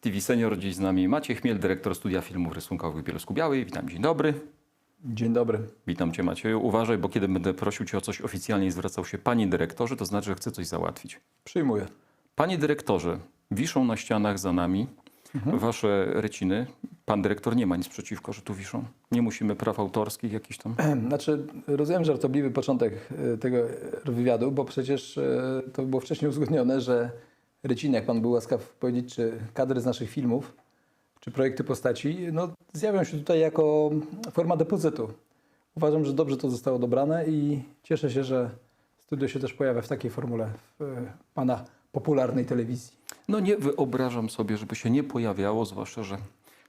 TV Senior dziś z nami Maciej Chmiel, dyrektor studia filmów rysunkowych w Bielsku Białej. Witam, dzień dobry. Dzień dobry. Witam Cię Macieju. Uważaj, bo kiedy będę prosił Cię o coś oficjalnie i zwracał się Panie Dyrektorze, to znaczy, że chcę coś załatwić. Przyjmuję. Panie Dyrektorze, wiszą na ścianach za nami Wasze reciny. Pan Dyrektor nie ma nic przeciwko, że tu wiszą. Nie musimy praw autorskich jakichś tam. Znaczy, rozumiem żartobliwy początek e, tego wywiadu, bo przecież e, to było wcześniej uzgodnione, że ryciny, jak pan był łaskaw powiedzieć, czy kadry z naszych filmów, czy projekty postaci, no, zjawią się tutaj jako forma depozytu. Uważam, że dobrze to zostało dobrane i cieszę się, że studio się też pojawia w takiej formule w e, pana popularnej telewizji. No nie wyobrażam sobie, żeby się nie pojawiało, zwłaszcza, że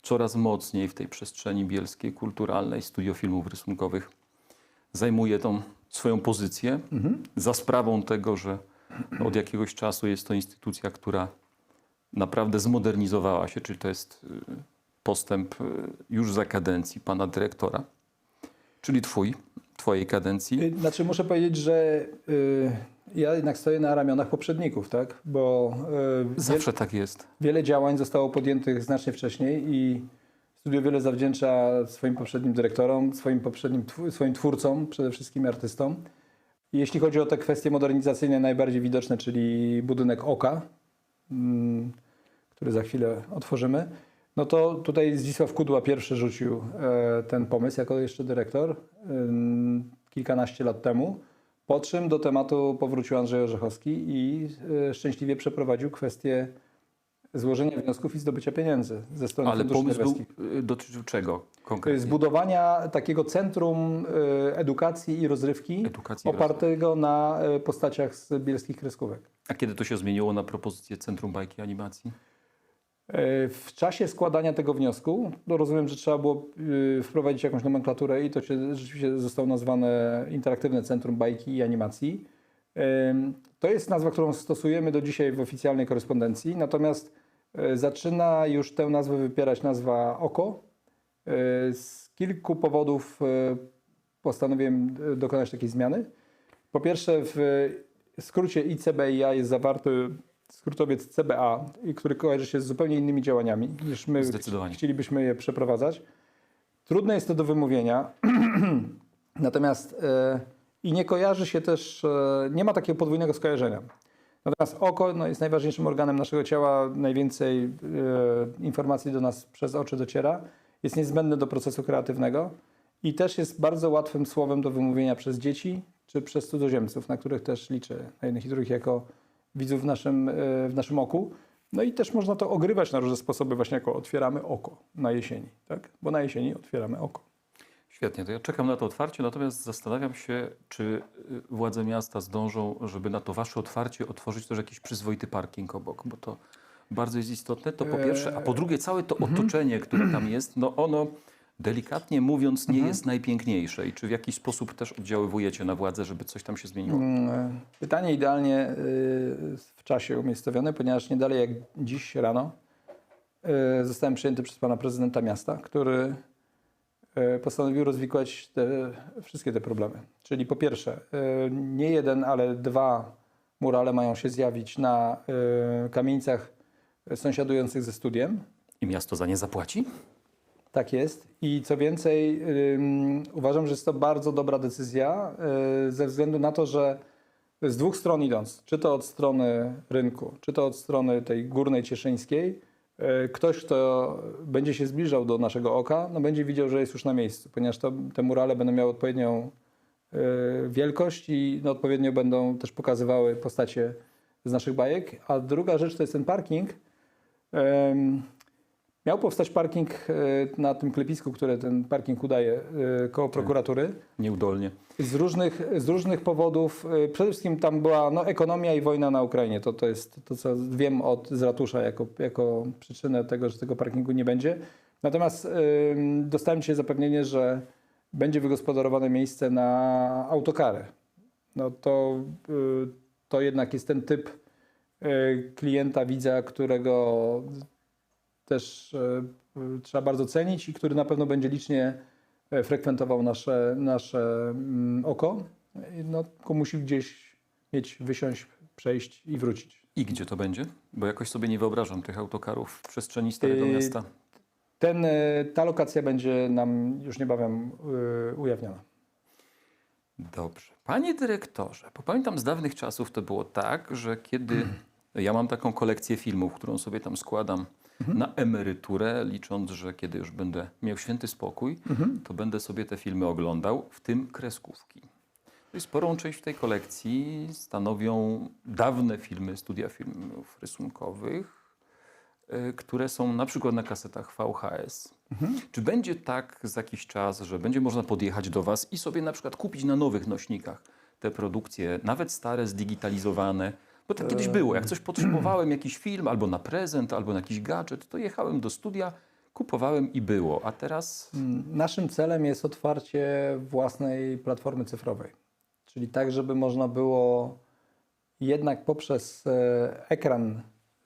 coraz mocniej w tej przestrzeni bielskiej, kulturalnej, studio filmów rysunkowych zajmuje tą swoją pozycję za sprawą tego, że od jakiegoś czasu jest to instytucja, która naprawdę zmodernizowała się, czyli to jest y, postęp y, już za kadencji pana dyrektora, czyli twój, twojej kadencji. Y, Znaczy muszę powiedzieć, że y, ja jednak stoję na ramionach poprzedników, tak? Bo y, Zawsze tak jest. wiele działań zostało podjętych znacznie wcześniej i studio wiele zawdzięcza swoim poprzednim dyrektorom, swoim poprzednim tw- swoim twórcom, przede wszystkim artystom. Jeśli chodzi o te kwestie modernizacyjne najbardziej widoczne, czyli budynek Oka, mm, który za chwilę otworzymy, no to tutaj Zdzisław Kudła pierwszy rzucił e, ten pomysł jako jeszcze dyrektor ym, kilkanaście lat temu. Po czym do tematu powrócił Andrzej Orzechowski i e, szczęśliwie przeprowadził kwestię złożenia wniosków i zdobycia pieniędzy ze strony Ale funduszy pomysł był, norweskich. y, dotyczył czego konkretnie? zbudowania takiego centrum e, edukacji i rozrywki Edukacji i opartego na e, postaciach z bielskich kreskówek. A kiedy to się zmieniło na propozycję Centrum Bajki i Animacji? W czasie składania tego wniosku, no rozumiem, że trzeba było y, wprowadzić jakąś nomenklaturę i to się rzeczywiście zostało nazwane Interaktywne Centrum Bajki i Animacji. To jest nazwa, którą stosujemy do dzisiaj w oficjalnej korespondencji, natomiast zaczyna już tę nazwę wypierać nazwa OKO. E, Z kilku powodów e, postanowiłem e, dokonać takiej zmiany. Po pierwsze, w skrócie ICBIA jest zawarty skrótowiec CBA, który kojarzy się z zupełnie innymi działaniami niż my chcielibyśmy je przeprowadzać. Trudne jest to do wymówienia, natomiast e, i nie kojarzy się też, e, nie ma takiego podwójnego skojarzenia. Natomiast oko no, jest najważniejszym organem naszego ciała, najwięcej e, informacji do nas przez oczy dociera, jest niezbędne do procesu kreatywnego i też jest bardzo łatwym słowem do wymówienia przez dzieci czy przez cudzoziemców, na których też liczę, na jednych i drugich jako widzów w naszym, e, w naszym oku. No i też można to ogrywać na różne sposoby, właśnie jako otwieramy oko na jesieni, tak? Bo na jesieni otwieramy oko. Świetnie, to ja czekam na to otwarcie, natomiast zastanawiam się, czy y, władze miasta zdążą, żeby na to wasze otwarcie otworzyć też jakiś przyzwoity parking obok, bo to bardzo jest istotne, to po pierwsze, a po drugie całe to otoczenie, które tam jest, no ono delikatnie mówiąc nie jest najpiękniejsze. I czy w jakiś sposób też oddziaływujecie na władzę, żeby coś tam się zmieniło? Mm, Pytanie idealnie y, w czasie umiejscowione, ponieważ nie dalej jak dziś rano y, zostałem przyjęty przez pana prezydenta miasta, który postanowił rozwikłać te, wszystkie te problemy. Czyli po pierwsze, y, nie jeden, ale dwa murale mają się zjawić na y, kamienicach sąsiadujących ze studiem. I miasto za nie zapłaci? Tak jest. I co więcej, uważam, że jest to bardzo dobra decyzja ze względu na to, że z dwóch stron idąc, czy to od strony rynku, czy to od strony tej górnej cieszyńskiej, ktoś, kto będzie się zbliżał do naszego oka, no będzie widział, że jest już na miejscu, ponieważ to, te murale będą miały odpowiednią y, wielkość i no, odpowiednio będą też pokazywały postacie z naszych bajek. A druga rzecz to jest ten parking. Miał powstać parking e, na tym klepisku, które ten parking udaje e, koło prokuratury. Nieudolnie. Z różnych, z różnych powodów. e, Przede wszystkim tam była no, ekonomia i wojna na Ukrainie. To, to jest to, co wiem od z ratusza jako, jako przyczynę tego, że tego parkingu nie będzie. Natomiast ym, dostałem dzisiaj zapewnienie, że będzie wygospodarowane miejsce na autokarę. No to, y, to jednak jest ten typ y, klienta, widza, którego też y, trzeba bardzo cenić i który na pewno będzie licznie frekwentował nasze, nasze mm, oko. No, tylko musi gdzieś mieć, wysiąść, przejść i wrócić. I gdzie to będzie? Bo jakoś sobie nie wyobrażam tych autokarów w przestrzeni Starego Yy, Miasta. Ten, e, ta lokacja będzie nam już niebawem e, ujawniona. Dobrze. Panie dyrektorze, bo pamiętam z dawnych czasów to było tak, że kiedy ja mam taką kolekcję filmów, którą sobie tam składam na emeryturę, licząc, że kiedy już będę miał święty spokój, to będę sobie te filmy oglądał, w tym kreskówki. I sporą część tej kolekcji stanowią dawne filmy, studia filmów rysunkowych, y, które są na przykład na kasetach VHS. Czy będzie tak za jakiś czas, że będzie można podjechać do Was i sobie na przykład kupić na nowych nośnikach te produkcje, nawet stare, zdigitalizowane? Bo tak kiedyś było. Jak coś potrzebowałem, jakiś film, albo na prezent, albo na jakiś gadżet, to jechałem do studia, kupowałem i było. A teraz Mm, Naszym celem jest otwarcie własnej platformy cyfrowej. Czyli tak, żeby można było jednak poprzez e, ekran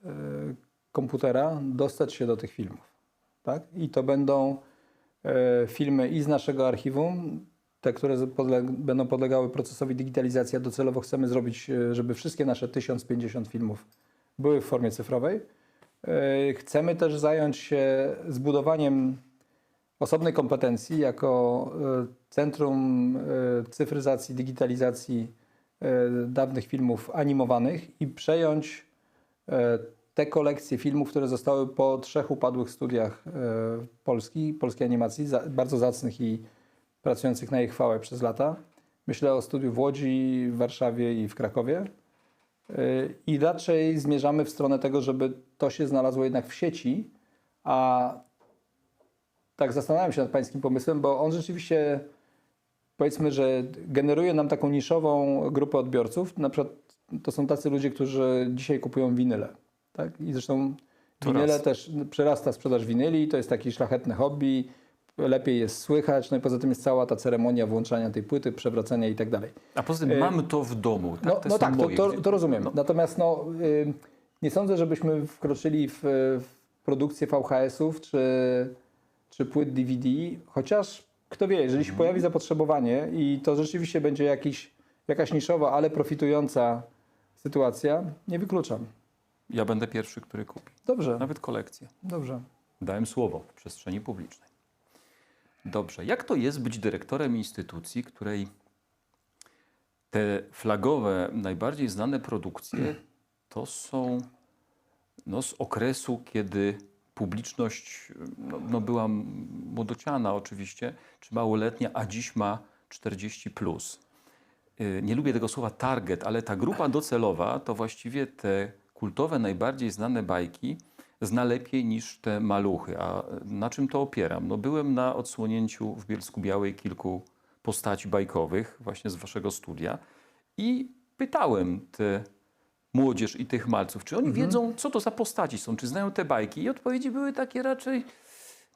e, komputera dostać się do tych filmów. Tak? I to będą e, filmy i z naszego archiwum, te, które podle- będą podlegały procesowi digitalizacji. a Docelowo chcemy zrobić, e, żeby wszystkie nasze 1050 filmów były w formie cyfrowej. E, Chcemy też zająć się zbudowaniem osobnej kompetencji jako e, Centrum Cyfryzacji, Digitalizacji dawnych filmów animowanych i przejąć te kolekcje filmów, które zostały po trzech upadłych studiach Polski, polskiej animacji, bardzo zacnych i pracujących na ich chwałę przez lata. Myślę o studiu w Łodzi, w Warszawie i w Krakowie. E, I raczej zmierzamy w stronę tego, żeby to się znalazło jednak w sieci, a tak zastanawiam się nad Pańskim pomysłem, bo on rzeczywiście powiedzmy, że generuje nam taką niszową grupę odbiorców. Na przykład to są tacy ludzie, którzy dzisiaj kupują winyle. Tak? I zresztą winyle też przerasta sprzedaż winyli, to jest takie szlachetne hobby, lepiej jest słychać, no i poza tym jest cała ta ceremonia włączania tej płyty, przewracania i tak dalej. A poza tym E, mam to w domu. Tak? No, Te no tak, to, moje, to, to rozumiem. No. Natomiast no, nie sądzę, żebyśmy wkroczyli w, w produkcję VHS-ów czy, czy płyt DVD, chociaż kto wie, jeżeli Mhm. się pojawi zapotrzebowanie i to rzeczywiście będzie jakiś, jakaś niszowa, ale profitująca sytuacja, nie wykluczam. Ja będę pierwszy, który kupi. Dobrze, Nawet kolekcję. dobrze. Dałem słowo w przestrzeni publicznej. Dobrze. Jak to jest być dyrektorem instytucji, której te flagowe, najbardziej znane produkcje to są no, z okresu, kiedy publiczność no, no, była młodociana oczywiście, czy małoletnia, a dziś ma 40 plus. Y, Nie lubię tego słowa target, ale ta grupa docelowa to właściwie te kultowe, najbardziej znane bajki zna lepiej niż te maluchy. A na czym to opieram? No byłem na odsłonięciu w Bielsku Białej kilku postaci bajkowych właśnie z waszego studia i pytałem te młodzież i tych malców, czy oni wiedzą, co to za postaci są, czy znają te bajki? I odpowiedzi były takie raczej,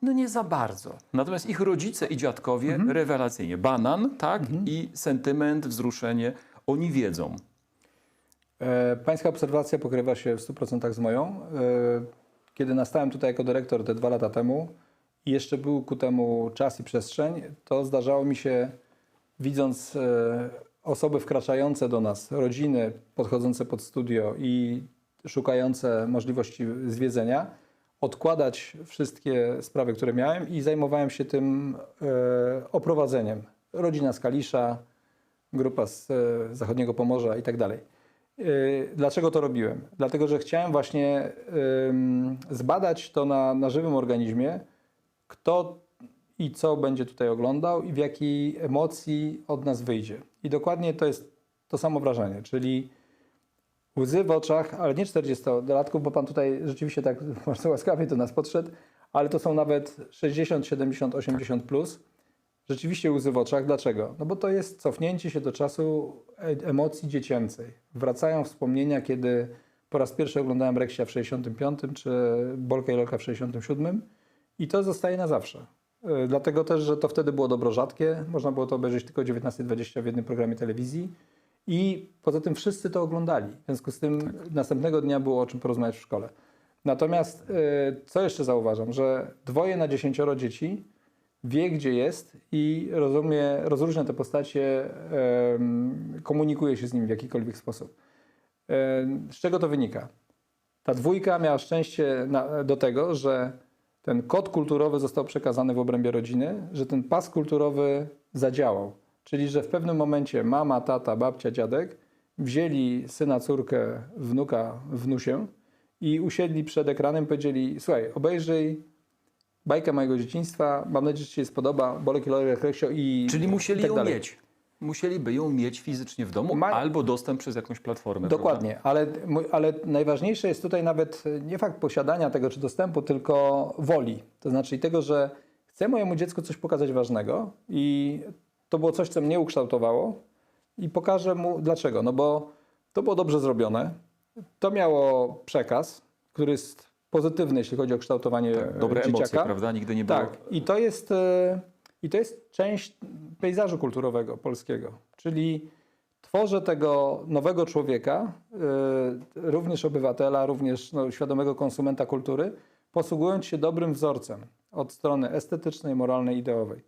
no nie za bardzo. Natomiast ich rodzice i dziadkowie rewelacyjnie. Banan, tak, i sentyment, wzruszenie, oni wiedzą. E, Pańska obserwacja pokrywa się w 100% z moją. E, Kiedy nastałem tutaj jako dyrektor te dwa lata temu i jeszcze był ku temu czas i przestrzeń, to zdarzało mi się, widząc e, osoby wkraczające do nas, rodziny podchodzące pod studio i szukające możliwości zwiedzenia, odkładać wszystkie sprawy, które miałem i zajmowałem się tym e, oprowadzeniem. Rodzina z Kalisza, grupa z e, zachodniego Pomorza i tak dalej. Yy, Dlaczego to robiłem? Dlatego, że chciałem właśnie zbadać to na, na żywym organizmie, kto i co będzie tutaj oglądał i w jakiej emocji od nas wyjdzie. I dokładnie to jest to samo wrażenie, czyli łzy w oczach, ale nie 40-latków, bo pan tutaj rzeczywiście tak bardzo łaskawie do nas podszedł, ale to są nawet 60, 70, 80 plus. Rzeczywiście łzy w oczach. Dlaczego? No bo to jest cofnięcie się do czasu e- emocji dziecięcej. Wracają wspomnienia, kiedy po raz pierwszy oglądałem Reksia w 65, czy Bolka i Lolka w 67 i to zostaje na zawsze. E, Dlatego też, że to wtedy było dobro rzadkie. Można było to obejrzeć tylko o 19.20 w jednym programie telewizji. I poza tym wszyscy to oglądali. W związku z tym następnego dnia było o czym porozmawiać w szkole. Natomiast e, co jeszcze zauważam, że dwoje na dziesięcioro dzieci wie, gdzie jest i rozumie, rozróżnia te postacie, komunikuje się z nimi w jakikolwiek sposób. Z czego to wynika? Ta dwójka miała szczęście na, do tego, że ten kod kulturowy został przekazany w obrębie rodziny, że ten pas kulturowy zadziałał. Czyli, że w pewnym momencie mama, tata, babcia, dziadek wzięli syna, córkę, wnuka, wnusię i usiedli przed ekranem powiedzieli: Słuchaj, obejrzyj bajkę mojego dzieciństwa, mam nadzieję, że Ci się spodoba, Bolek i Lorek Reksio i Czyli musieli i tak ją dalej. mieć. Musieliby ją mieć fizycznie w domu Ma- albo dostęp przez jakąś platformę. Dokładnie, ale, ale najważniejsze jest tutaj nawet nie fakt posiadania tego czy dostępu, tylko woli. To znaczy tego, że chcę mojemu dziecku coś pokazać ważnego i to było coś, co mnie ukształtowało i pokażę mu dlaczego. No bo to było dobrze zrobione, to miało przekaz, który jest pozytywny, jeśli chodzi o kształtowanie prawda? Dobre dzieciaka. emocje, prawda? Nigdy nie było. Tak, i to jest, e, i to jest część pejzażu kulturowego polskiego. Czyli tworzę tego nowego człowieka, e, również obywatela, również no, świadomego konsumenta kultury, posługując się dobrym wzorcem od strony estetycznej, moralnej, ideowej.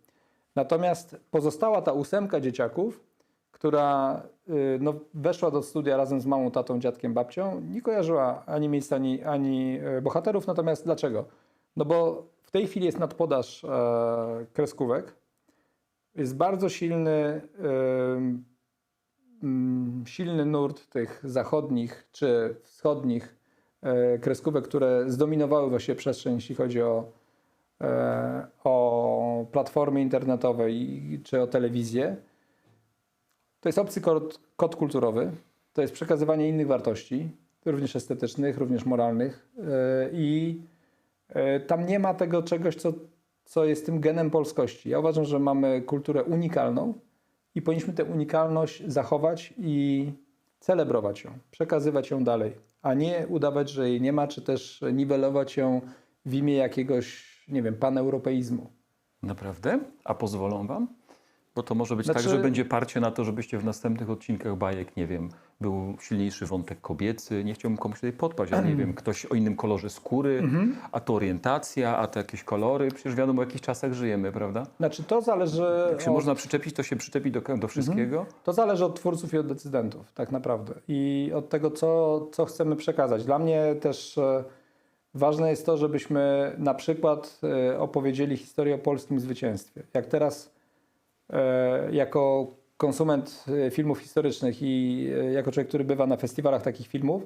Natomiast pozostała ta ósemka dzieciaków, która y, no, weszła do studia razem z mamą, tatą, dziadkiem, babcią, nie kojarzyła ani miejsc, ani, ani e, bohaterów. Natomiast dlaczego? No bo w tej chwili jest nadpodaż e, kreskówek. Jest bardzo silny, mm, silny nurt tych zachodnich czy wschodnich e, kreskówek, które zdominowały właśnie przestrzeń, jeśli chodzi o, e, o platformy internetowe i, czy o telewizję. To jest obcy kod, kod kulturowy, to jest przekazywanie innych wartości, również estetycznych, również moralnych e, i e, tam nie ma tego czegoś, co, co jest tym genem polskości. Ja uważam, że mamy kulturę unikalną i powinniśmy tę unikalność zachować i celebrować ją, przekazywać ją dalej, a nie udawać, że jej nie ma, czy też niwelować ją w imię jakiegoś, nie wiem, paneuropeizmu. Naprawdę? A pozwolą wam? Bo to może być Znaczy- tak, że będzie parcie na to, żebyście w następnych odcinkach bajek, nie wiem, był silniejszy wątek kobiecy. Nie chciałbym komuś tutaj podpaść, ale nie wiem, ktoś o innym kolorze skóry, Mhm. a to orientacja, a to jakieś kolory. Przecież wiadomo, w jakich czasach żyjemy, prawda? Znaczy to zależy Jak się od... można przyczepić, to się przyczepi do, do wszystkiego. To zależy od twórców i od decydentów, tak naprawdę. I od tego, co, co chcemy przekazać. Dla mnie też e, ważne jest to, żebyśmy na przykład e, opowiedzieli historię o polskim zwycięstwie. Jak teraz, jako konsument e, filmów historycznych i e, jako człowiek, który bywa na festiwalach takich filmów,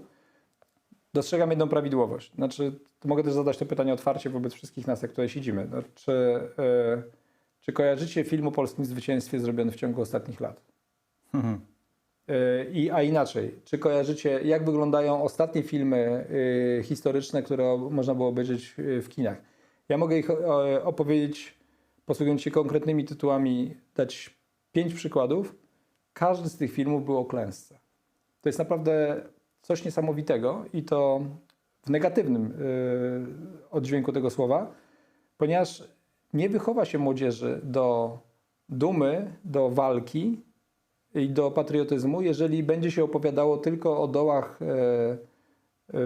dostrzegam jedną prawidłowość. Znaczy, mogę też zadać to pytanie otwarcie wobec wszystkich nas, jak tutaj siedzimy. No, czy, e, czy kojarzycie film o polskim zwycięstwie zrobiony w ciągu ostatnich lat? Mhm. I, a inaczej, czy kojarzycie, jak wyglądają ostatnie filmy historyczne, które można było obejrzeć w kinach? Ja mogę ich opowiedzieć, posługując się konkretnymi tytułami, dać pięć przykładów. Każdy z tych filmów był o klęsce. To jest naprawdę coś niesamowitego i to w negatywnym y, oddźwięku tego słowa, ponieważ nie wychowa się młodzieży do dumy, do walki, i do patriotyzmu, jeżeli będzie się opowiadało tylko o dołach e, e,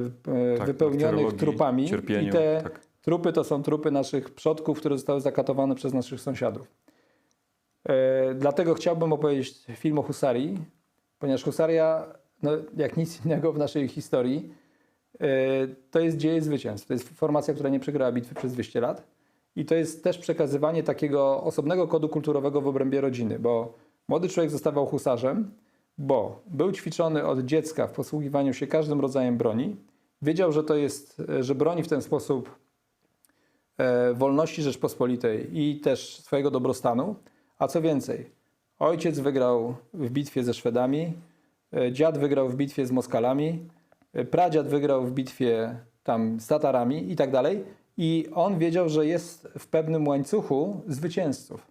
e, Tak, wypełnionych martyrologii, trupami. I te tak. trupy to są trupy naszych przodków, które zostały zakatowane przez naszych sąsiadów. E, dlatego chciałbym opowiedzieć film o Husarii, ponieważ Husaria, no, jak nic innego w naszej historii, e, to jest dzieje zwycięstw. To jest formacja, która nie przegrała bitwy przez 200 lat. I to jest też przekazywanie takiego osobnego kodu kulturowego w obrębie rodziny, bo młody człowiek zostawał husarzem, bo był ćwiczony od dziecka w posługiwaniu się każdym rodzajem broni. Wiedział, że to jest, że broni w ten sposób e, wolności Rzeczpospolitej i też swojego dobrostanu. A co więcej, ojciec wygrał w bitwie ze Szwedami, e, dziad wygrał w bitwie z Moskalami, e, pradziad wygrał w bitwie tam z Tatarami i tak dalej. I on wiedział, że jest w pewnym łańcuchu zwycięzców.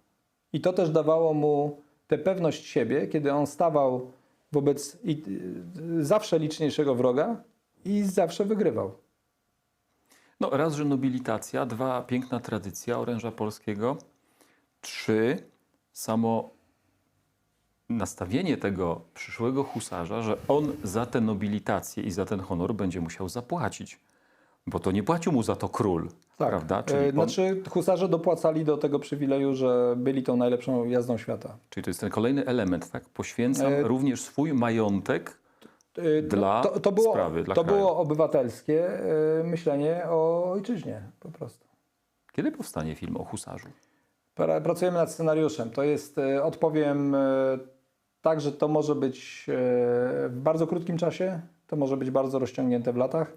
I to też dawało mu tę pewność siebie, kiedy on stawał wobec y, zawsze liczniejszego wroga i zawsze wygrywał. No raz, że nobilitacja, dwa, piękna tradycja oręża polskiego, trzy, samo nastawienie tego przyszłego husarza, że on za tę nobilitację i za ten honor będzie musiał zapłacić. Bo to nie płacił mu za to król, prawda? Czyli, E, on, Znaczy, husarze dopłacali do tego przywileju, że byli tą najlepszą jazdą świata. czyli to jest ten kolejny element, tak? Poświęcam E, również swój majątek y, to- Dla to, to było, sprawy, dla to kraju. było obywatelskie y, myślenie o ojczyźnie po prostu. Kiedy powstanie film o husarzu? Pra- Pracujemy nad scenariuszem. To jest, e, odpowiem e, tak, że to może być e, w bardzo krótkim czasie, to może być bardzo rozciągnięte w latach.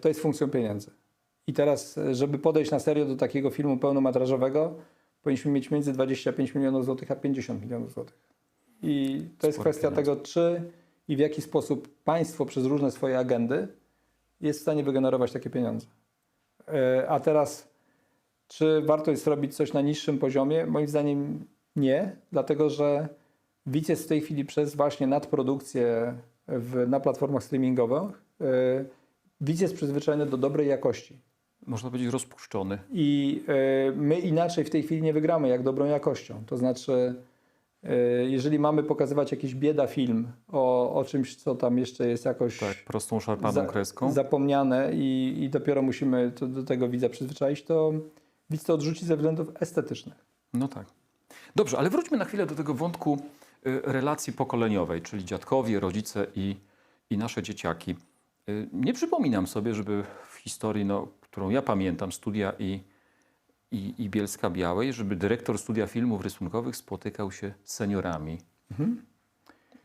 To jest funkcją pieniędzy. I teraz, żeby podejść na serio do takiego filmu pełnometrażowego, powinniśmy mieć między 25 milionów złotych a 50 milionów złotych. I to jest kwestia pieniądze. tego, czy i w jaki sposób państwo przez różne swoje agendy jest w stanie wygenerować takie pieniądze. A teraz czy warto jest robić coś na niższym poziomie? Moim zdaniem nie, dlatego że widz jest w tej chwili przez właśnie nadprodukcję w, na platformach streamingowych. Yy, widz jest przyzwyczajony do dobrej jakości. Można powiedzieć rozpuszczony. I yy, my inaczej w tej chwili nie wygramy jak dobrą jakością. To znaczy, yy, jeżeli mamy pokazywać jakiś bieda film o, o czymś, co tam jeszcze jest jakoś Tak, prostą szarpaną za- kreską. zapomniane i, i dopiero musimy to, do tego widza przyzwyczaić, to widz to odrzuci ze względów estetycznych. No tak. Dobrze, ale wróćmy na chwilę do tego wątku y, relacji pokoleniowej, czyli dziadkowie, rodzice i, i nasze dzieciaki. Y, Nie przypominam sobie, żeby w historii, no, którą ja pamiętam, studia i, i, i Bielska Białej, żeby dyrektor studia filmów rysunkowych spotykał się z seniorami.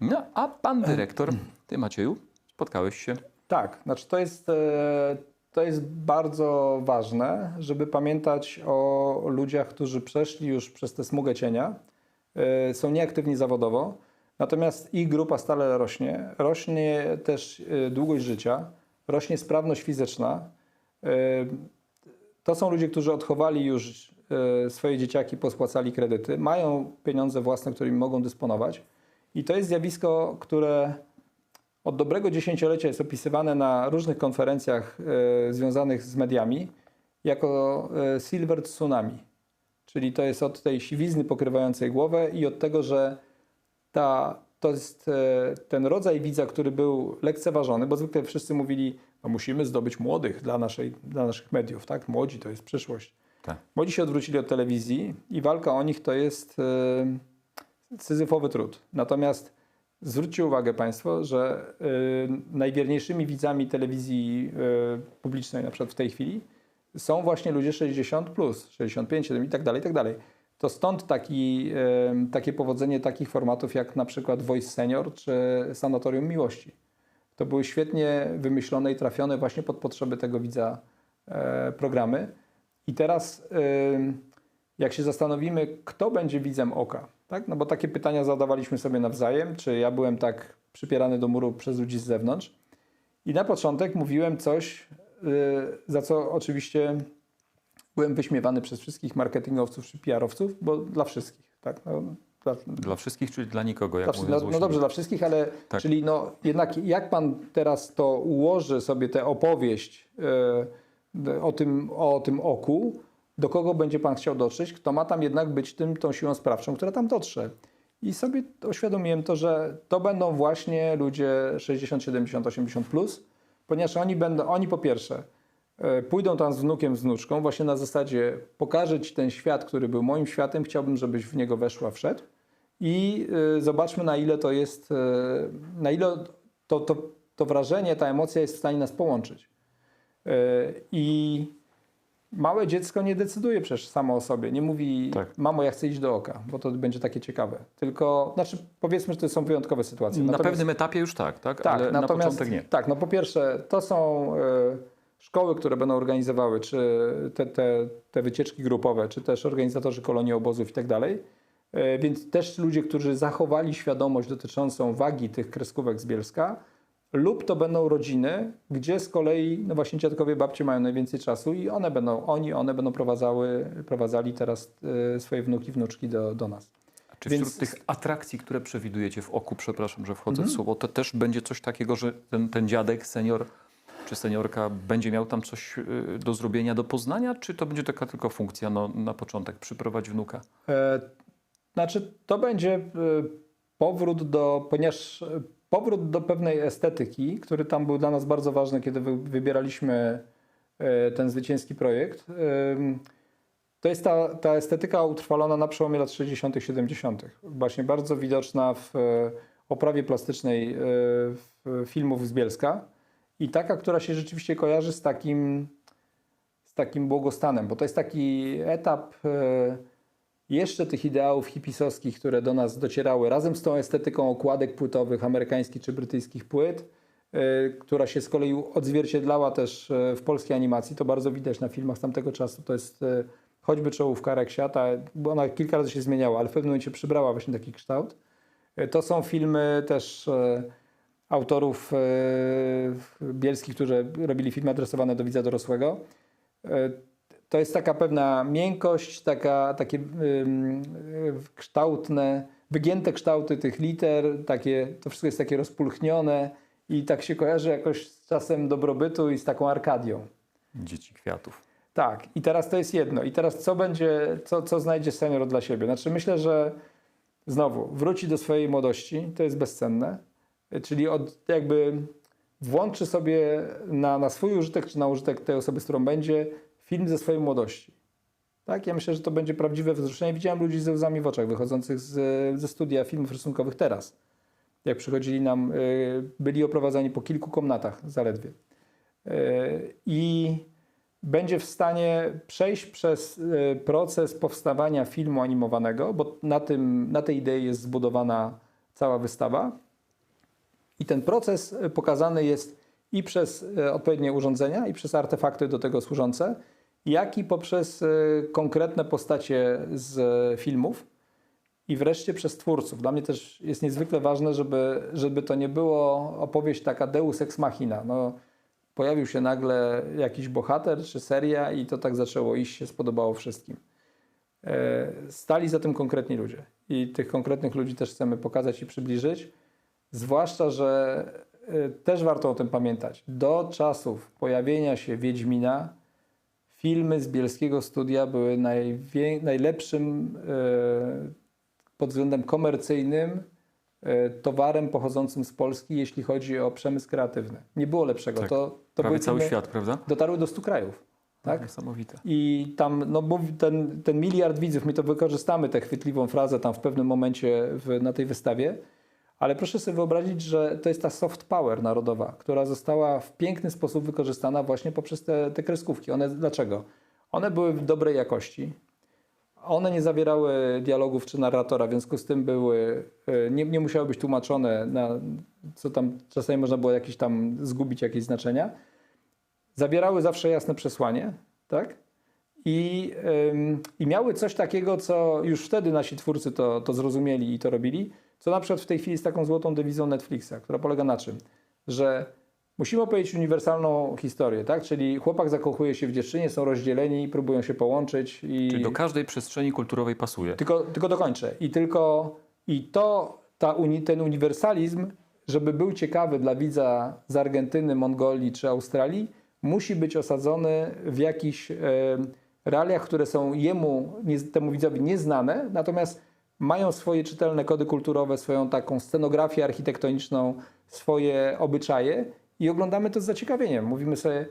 No, a pan dyrektor, ty Macieju, spotkałeś się. Tak, znaczy to jest, e, to jest bardzo ważne, żeby pamiętać o ludziach, którzy przeszli już przez tę smugę cienia, e, są nieaktywni zawodowo, natomiast ich grupa stale rośnie, rośnie też e, długość życia, rośnie sprawność fizyczna. E, To są ludzie, którzy odchowali już swoje dzieciaki, pospłacali kredyty, mają pieniądze własne, którymi mogą dysponować. I to jest zjawisko, które od dobrego dziesięciolecia jest opisywane na różnych konferencjach e, związanych z mediami jako e, silver tsunami. Czyli to jest od tej siwizny pokrywającej głowę i od tego, że ta, to jest e, ten rodzaj widza, który był lekceważony, bo zwykle wszyscy mówili, no musimy zdobyć młodych dla, naszej, dla naszych mediów, tak? Młodzi to jest przyszłość. Tak. Młodzi się odwrócili od telewizji i walka o nich to jest e, syzyfowy trud. Natomiast zwróćcie uwagę Państwo, że e, najwierniejszymi widzami telewizji e, publicznej, na przykład w tej chwili, są właśnie ludzie 60, plus, 65, 7 i tak dalej, tak dalej. To stąd taki, e, takie powodzenie takich formatów jak na przykład Voice Senior czy Sanatorium Miłości. To były świetnie wymyślone i trafione właśnie pod potrzeby tego widza e, programy. I teraz, ym, jak się zastanowimy, kto będzie widzem oka, tak? No bo takie pytania zadawaliśmy sobie nawzajem, czy ja byłem tak przypierany do muru przez ludzi z zewnątrz. I na początek mówiłem coś, y, za co oczywiście byłem wyśmiewany przez wszystkich marketingowców czy PR-owców, bo dla wszystkich, tak? No, dla, Dla wszystkich, czyli dla nikogo, jak dla, no, no dobrze, dla wszystkich, ale Tak. czyli no, jednak jak pan teraz to ułoży sobie tę opowieść e, o, tym, o tym oku, do kogo będzie pan chciał dotrzeć, kto ma tam jednak być tym, tą siłą sprawczą, która tam dotrze. I sobie uświadomiłem to, że to będą właśnie ludzie 60, 70, 80 plus, ponieważ oni będą, oni po pierwsze e, pójdą tam z wnukiem, z wnuczką, właśnie na zasadzie pokażę ci ten świat, który był moim światem, chciałbym, żebyś w niego weszła, wszedł i y, zobaczmy na ile to jest, y, na ile to, to, to wrażenie, ta emocja jest w stanie nas połączyć. I małe dziecko nie decyduje przecież samo o sobie, nie mówi Tak. mamo ja chcę iść do oka, bo to będzie takie ciekawe. Tylko, znaczy powiedzmy, że to są wyjątkowe sytuacje. Na Natomiast- pewnym etapie już tak, tak? tak, ale na natomiast, początek nie. Tak, no po pierwsze, to są e, szkoły, które będą organizowały, czy te, te, te wycieczki grupowe, czy też organizatorzy kolonii obozów i tak dalej. E, Więc też ludzie, którzy zachowali świadomość dotyczącą wagi tych kreskówek z Bielska, lub to będą rodziny, gdzie z kolei, no właśnie dziadkowie, babcie mają najwięcej czasu i one będą, oni, one będą prowadzały, prowadzali teraz e, swoje wnuki, wnuczki do, do nas. Czy Więc- wśród tych atrakcji, które przewidujecie w oku, przepraszam, że wchodzę Mhm. w słowo, to też będzie coś takiego, że ten, ten dziadek, senior czy seniorka będzie miał tam coś y, do zrobienia, do poznania, czy to będzie taka tylko funkcja no, na początek, przyprowadź wnuka? E, Znaczy, to będzie e, powrót do, ponieważ powrót do pewnej estetyki, który tam był dla nas bardzo ważny, kiedy wy- wybieraliśmy e, ten zwycięski projekt. To jest ta, ta estetyka utrwalona na przełomie lat 60., 70., właśnie bardzo widoczna w e, oprawie plastycznej e, filmów z Bielska i taka, która się rzeczywiście kojarzy z takim, z takim błogostanem, bo to jest taki etap jeszcze tych ideałów hipisowskich, które do nas docierały razem z tą estetyką okładek płytowych amerykańskich czy brytyjskich płyt, e, która się z kolei odzwierciedlała też e, w polskiej animacji. To bardzo widać na filmach z tamtego czasu. To jest e, choćby czołówka Reksiata, bo ona kilka razy się zmieniała, ale w pewnym momencie przybrała właśnie taki kształt. To są filmy też autorów bielskich, którzy robili filmy adresowane do widza dorosłego. To jest taka pewna miękkość, taka, takie kształtne, wygięte kształty tych liter, takie, to wszystko jest takie rozpulchnione i tak się kojarzy jakoś z czasem dobrobytu i z taką arkadią. Dzieci kwiatów. Tak, i teraz to jest jedno. I teraz co będzie, co, co znajdzie senior dla siebie? Znaczy myślę, że znowu wróci do swojej młodości, to jest bezcenne, czyli od, jakby włączy sobie na, na swój użytek, czy na użytek tej osoby, z którą będzie, film ze swojej młodości. Tak, ja myślę, że to będzie prawdziwe wzruszenie. Widziałem ludzi ze łzami w oczach wychodzących z, ze studia filmów rysunkowych teraz. Jak przychodzili nam, y, byli oprowadzani po kilku komnatach zaledwie. Y, I będzie w stanie przejść przez y, proces powstawania filmu animowanego, bo na, tym, na tej idei jest zbudowana cała wystawa. I ten proces pokazany jest i przez odpowiednie urządzenia, i przez artefakty do tego służące, jak i poprzez y, konkretne postacie z filmów i wreszcie przez twórców. Dla mnie też jest niezwykle ważne, żeby, żeby to nie było opowieść taka deus ex machina. No, pojawił się nagle jakiś bohater czy seria i to tak zaczęło iść, się spodobało wszystkim. E, Stali za tym konkretni ludzie i tych konkretnych ludzi też chcemy pokazać i przybliżyć. Zwłaszcza, że e, też warto o tym pamiętać. Do czasów pojawienia się Wiedźmina filmy z Bielskiego Studia były najlepszym e, pod względem komercyjnym e, towarem pochodzącym z Polski, jeśli chodzi o przemysł kreatywny. Nie było lepszego. Tak. To, to Prawie cały świat, prawda? dotarły do 100 krajów. Tak? Niesamowite. I tam, no bo ten, ten miliard widzów, my to wykorzystamy, tę chwytliwą frazę tam w pewnym momencie w, na tej wystawie, ale proszę sobie wyobrazić, że to jest ta soft power narodowa, która została w piękny sposób wykorzystana właśnie poprzez te, te kreskówki. One, dlaczego? One były w dobrej jakości. One nie zawierały dialogów czy narratora, w związku z tym były, e, nie, nie musiały być tłumaczone, na, co tam czasami można było jakieś tam zgubić jakieś znaczenia zawierały zawsze jasne przesłanie, tak? I, ym, I miały coś takiego, co już wtedy nasi twórcy to, to zrozumieli i to robili, co na przykład w tej chwili jest taką złotą dewizą Netflixa, która polega na czym? Że musimy opowiedzieć uniwersalną historię, tak? Czyli chłopak zakochuje się w dziewczynie, są rozdzieleni, próbują się połączyć i... Czyli do każdej przestrzeni kulturowej pasuje. Tylko, tylko dokończę. I tylko i to, ta uni, ten uniwersalizm, żeby był ciekawy dla widza z Argentyny, Mongolii czy Australii, musi być osadzony w jakichś realiach, które są jemu, temu widzowi nieznane, natomiast mają swoje czytelne kody kulturowe, swoją taką scenografię architektoniczną, swoje obyczaje i oglądamy to z zaciekawieniem. Mówimy sobie,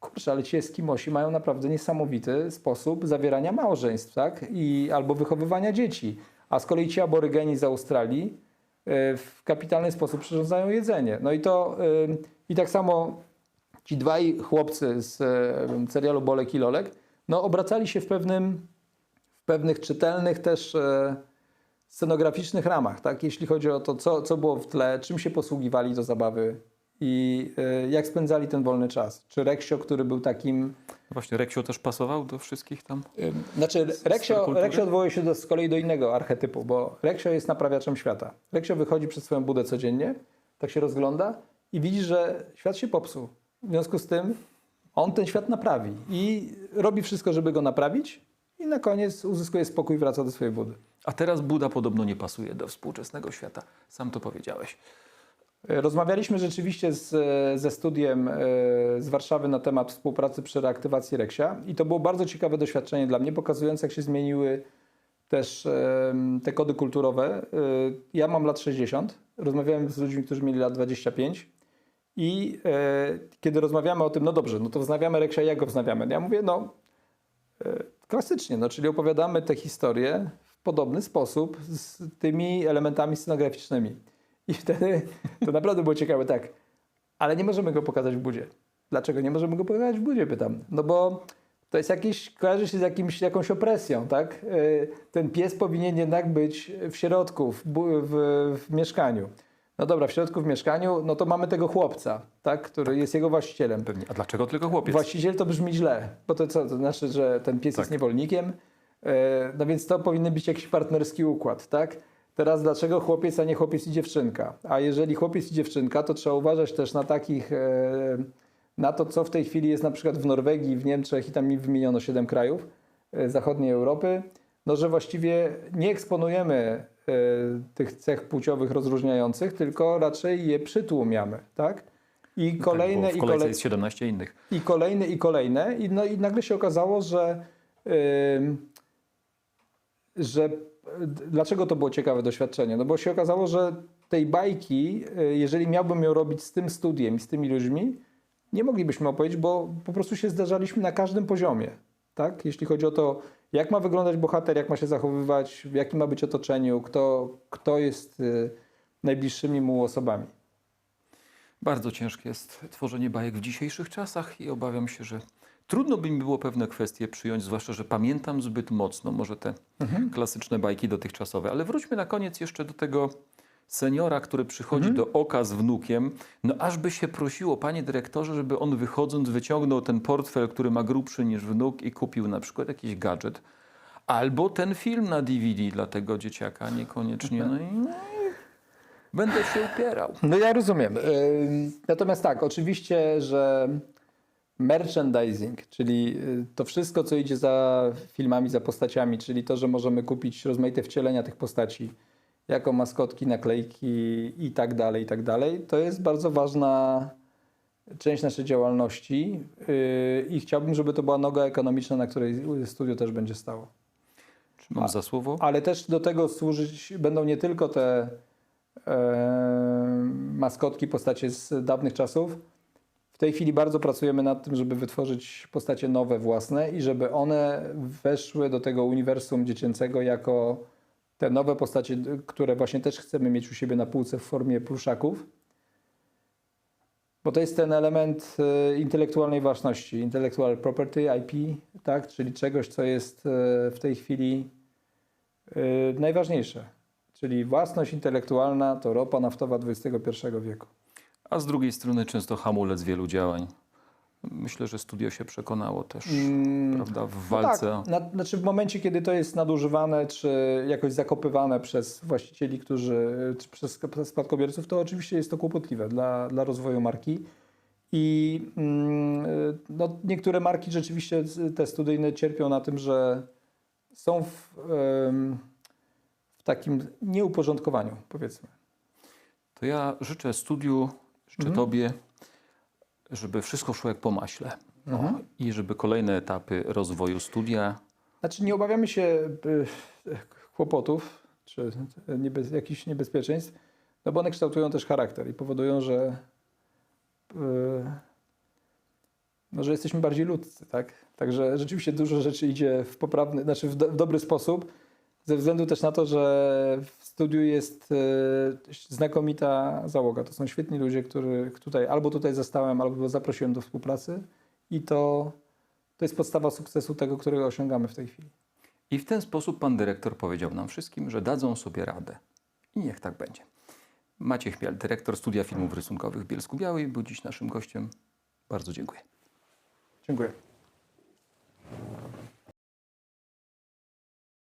kurczę, ale ci Eskimosi mają naprawdę niesamowity sposób zawierania małżeństw, tak? I, albo wychowywania dzieci. A z kolei ci aborygeni z Australii e, w kapitalny sposób przyrządzają jedzenie. No i to e, i tak samo ci dwaj chłopcy z e, serialu Bolek i Lolek, no obracali się w pewnym, w pewnych czytelnych też scenograficznych ramach, tak? Jeśli chodzi o to, co, co było w tle, czym się posługiwali do zabawy i e, jak spędzali ten wolny czas. Czy Reksio, który był takim No Właśnie Reksio też pasował do wszystkich tam? Znaczy, Reksio? Reksio odwołuje się do, z kolei do innego archetypu, bo Reksio jest naprawiaczem świata. Reksio wychodzi przed swoją budę codziennie, tak się rozgląda i widzi, że świat się popsuł. W związku z tym on ten świat naprawi i robi wszystko, żeby go naprawić i na koniec uzyskuje spokój i wraca do swojej budy. A teraz Buda podobno nie pasuje do współczesnego świata. Sam to powiedziałeś. Rozmawialiśmy rzeczywiście z, ze studiem e, z Warszawy na temat współpracy przy reaktywacji Reksia i to było bardzo ciekawe doświadczenie dla mnie, pokazujące jak się zmieniły też te kody kulturowe. E, Ja mam lat 60, rozmawiałem z ludźmi, którzy mieli lat 25 i e, kiedy rozmawiamy o tym, no dobrze, no to wznawiamy Reksia, jak go wznawiamy? Ja mówię, no e, klasycznie, no, czyli opowiadamy tę historię w podobny sposób z tymi elementami scenograficznymi. I wtedy to naprawdę było ciekawe, tak. Ale nie możemy go pokazać w budzie. Dlaczego nie możemy go pokazać w budzie, pytam. No bo to jest jakieś, kojarzy się z jakimś, jakąś opresją, tak? Yy, Ten pies powinien jednak być w środku, w, w, w mieszkaniu. No dobra, w środku w mieszkaniu, no to mamy tego chłopca, tak? Który jest jego właścicielem. Pewnie. A dlaczego tylko chłopiec? Właściciel to brzmi źle, bo to co? To znaczy, że ten pies Tak. jest niewolnikiem. E, No więc to powinien być jakiś partnerski układ, tak? Teraz dlaczego chłopiec, a nie chłopiec i dziewczynka? A jeżeli chłopiec i dziewczynka, to trzeba uważać też na takich, e, na to, co w tej chwili jest na przykład w Norwegii, w Niemczech i tam mi wymieniono 7 krajów e, zachodniej Europy, no że właściwie nie eksponujemy tych cech płciowych rozróżniających, tylko raczej je przytłumiamy, tak? I kolejne, tak, i kolejne. jest 17 innych. I kolejne, i kolejne. I, no, I nagle się okazało, że, ym, że dlaczego to było ciekawe doświadczenie? No bo się okazało, że tej bajki, y, jeżeli miałbym ją robić z tym studiem i z tymi ludźmi, nie moglibyśmy opowiedzieć, bo po prostu się zdarzaliśmy na każdym poziomie. Tak? Jeśli chodzi o to, jak ma wyglądać bohater, jak ma się zachowywać, w jakim ma być otoczeniu, kto, kto jest y, najbliższymi mu osobami. Bardzo ciężkie jest tworzenie bajek w dzisiejszych czasach i obawiam się, że trudno by mi było pewne kwestie przyjąć, zwłaszcza, że pamiętam zbyt mocno może te klasyczne bajki dotychczasowe. Ale wróćmy na koniec jeszcze do tego seniora, który przychodzi do oka z wnukiem. No aż by się prosiło, panie dyrektorze, żeby on wychodząc wyciągnął ten portfel, który ma grubszy niż wnuk i kupił na przykład jakiś gadżet. Albo ten film na DVD dla tego dzieciaka, niekoniecznie. No i, no i będę się upierał. No ja rozumiem. Natomiast tak, oczywiście, że merchandising, czyli y, to wszystko, co idzie za filmami, za postaciami, czyli to, że możemy kupić rozmaite wcielenia tych postaci, jako maskotki, naklejki i tak dalej, i tak dalej, to jest bardzo ważna część naszej działalności yy, i chciałbym, żeby to była noga ekonomiczna, na której studio też będzie stało. Trzymam za słowo. Ale też do tego służyć będą nie tylko te e, maskotki, postacie z dawnych czasów. W tej chwili bardzo pracujemy nad tym, żeby wytworzyć postacie nowe, własne i żeby one weszły do tego uniwersum dziecięcego jako te nowe postacie, które właśnie też chcemy mieć u siebie na półce w formie pluszaków. Bo to jest ten element e, intelektualnej własności, intellectual property, IP, tak? czyli czegoś, co jest e, w tej chwili e, najważniejsze. Czyli własność intelektualna to ropa naftowa XXI wieku. A z drugiej strony często hamulec wielu działań. Myślę, że studio się przekonało też, Mm, prawda, w no walce. tak, na, znaczy w momencie, kiedy to jest nadużywane, czy jakoś zakopywane przez właścicieli, którzy, czy przez przez spadkobierców, to oczywiście jest to kłopotliwe dla, dla rozwoju marki. I mm, no, niektóre marki rzeczywiście te studyjne cierpią na tym, że są w, w takim nieuporządkowaniu, powiedzmy. To ja życzę studiu, życzę Mhm. Tobie, żeby wszystko szło jak po maśle. Mhm. O, I żeby kolejne etapy rozwoju studia Znaczy nie obawiamy się y, kłopotów czy niebe, jakichś niebezpieczeństw, no bo one kształtują też charakter i powodują, że, y, no, że jesteśmy bardziej ludzcy, tak? Także rzeczywiście dużo rzeczy idzie w poprawny, znaczy w, do, w dobry sposób, ze względu też na to, że w studiu jest y, znakomita załoga. To są świetni ludzie, których tutaj albo tutaj zostałem, albo zaprosiłem do współpracy i to, to jest podstawa sukcesu tego, którego osiągamy w tej chwili. I w ten sposób pan dyrektor powiedział nam wszystkim, że dadzą sobie radę. I niech tak będzie. Maciej Chmiel, dyrektor Studia Filmów Rysunkowych w Bielsku Białej, był dziś naszym gościem. Bardzo dziękuję. Dziękuję.